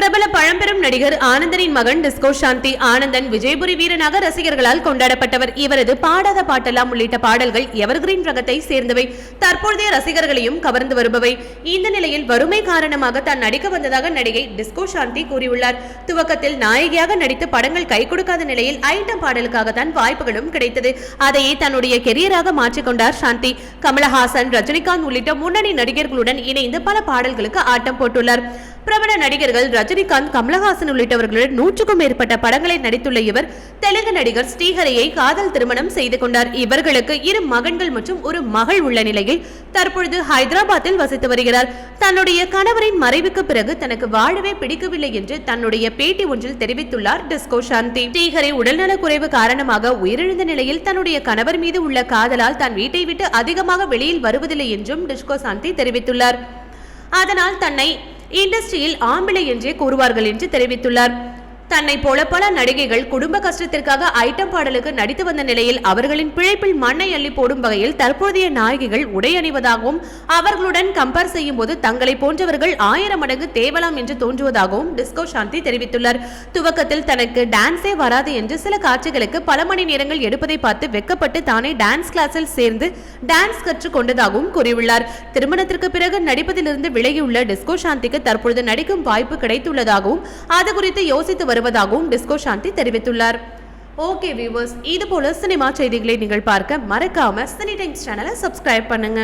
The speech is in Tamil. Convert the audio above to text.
பிரபல பழம்பெரும் நடிகர் ஆனந்தனின் மகன் டிஸ்கோ சாந்தி ஆனந்தன் விஜயபுரி வீரனாக ரசிகர்களால் கொண்டாடப்பட்டவர். இவரது பாடாத பாட்டெல்லாம் உள்ளிட்ட பாடல்கள் எவர்கிரீன் ரகத்தை சேர்ந்தவை. தற்போதைய ரசிகர்களையும் கவர்ந்து வருபவை. இந்த நிலையில் வறுமை காரணமாக தான் நடிக்க வந்ததாக நடிகை டிஸ்கோ சாந்தி கூறியுள்ளார். துவக்கத்தில் நாயகியாக நடித்து படங்கள் கை கொடுக்காத நிலையில் ஐட்டம் பாடலுக்காக தான் வாய்ப்புகளும் கிடைத்தது. அதையே தன்னுடைய கெரியராக மாற்றிக்கொண்டார் சாந்தி. கமலஹாசன் ரஜினிகாந்த் உள்ளிட்ட முன்னணி நடிகர்களுடன் இணைந்து பல பாடல்களுக்கு ஆட்டம் போட்டுள்ளார். பிரபல நடிகர்கள் ரஜினிகாந்த் கமலஹாசன் உள்ளிட்டவர்களுடன் நூற்றுக்கும் மேற்பட்ட படங்களை நடித்துள்ள இவர் தெலுங்கு நடிகர் ஸ்ரீஹரியை காதல் திருமணம் செய்து கொண்டார். இவர்களுக்கு இரு மகன்கள் மற்றும் ஒரு மகள் உள்ள நிலையில் தற்பொழுது ஹைதராபாத்தில் வசித்து வருகிறார். தன்னுடைய கணவரின் மறைவுக்கு பிறகு தனக்கு வாழவே பிடிக்கவில்லை என்று தன்னுடைய பேட்டி ஒன்றில் தெரிவித்துள்ளார் டிஸ்கோ சாந்தி. ஸ்ரீஹரி உடல்நலக் குறைவு காரணமாக உயிரிழந்த நிலையில் தன்னுடைய கணவர் மீது உள்ள காதலால் தன் வீட்டை விட்டு அதிகமாக வெளியில் வருவதில்லை என்றும் டிஸ்கோ சாந்தி தெரிவித்துள்ளார். அதனால் தன்னை இண்டஸ்ட்ரியில் ஆம்பிளை என்றே கூறுவார்கள் என்று தெரிவித்துள்ளார். தன்னை போல பல நடிகைகள் குடும்ப கஷ்டத்திற்காக ஐட்டம் பாடலுக்கு நடித்து வந்த நிலையில் அவர்களின் பிழைப்பில் மண்ணை அள்ளி போடும் வகையில் தற்போதைய நாயகிகள் உடை அணிவதாகவும் அவர்களுடன் கம்பேர் செய்யும் போது தங்களை போன்றவர்கள் ஆயிரம் மடங்கு தேவலாம் என்று தோன்றுவதாகவும் டிஸ்கோ சாந்தி தெரிவித்துள்ளார். துவக்கத்தில் தனக்கு டான்ஸே வராது என்று சில காட்சிகளுக்கு பல மணி நேரங்கள் எடுப்பதை பார்த்து வெக்கப்பட்டு தானே டான்ஸ் கிளாஸில் சேர்ந்து டான்ஸ் கற்றுக் கொண்டதாகவும் கூறியுள்ளார். திருமணத்திற்கு பிறகு நடிப்பதிலிருந்து விலகியுள்ள டிஸ்கோ சாந்திக்கு தற்பொழுது நடிக்கும் வாய்ப்பு கிடைத்துள்ளதாகவும் அது குறித்து யோசித்து வரும் வருவதாகவும் டிஸ்கோ சாந்தி தெரிவித்துள்ளார். ஓகே வியூவர்ஸ் இது போல சினிமா செய்திகளை நீங்கள் பார்க்க மறக்காம சினி டைம்ஸ் சேனலை சப்ஸ்கிரைப் பண்ணுங்க.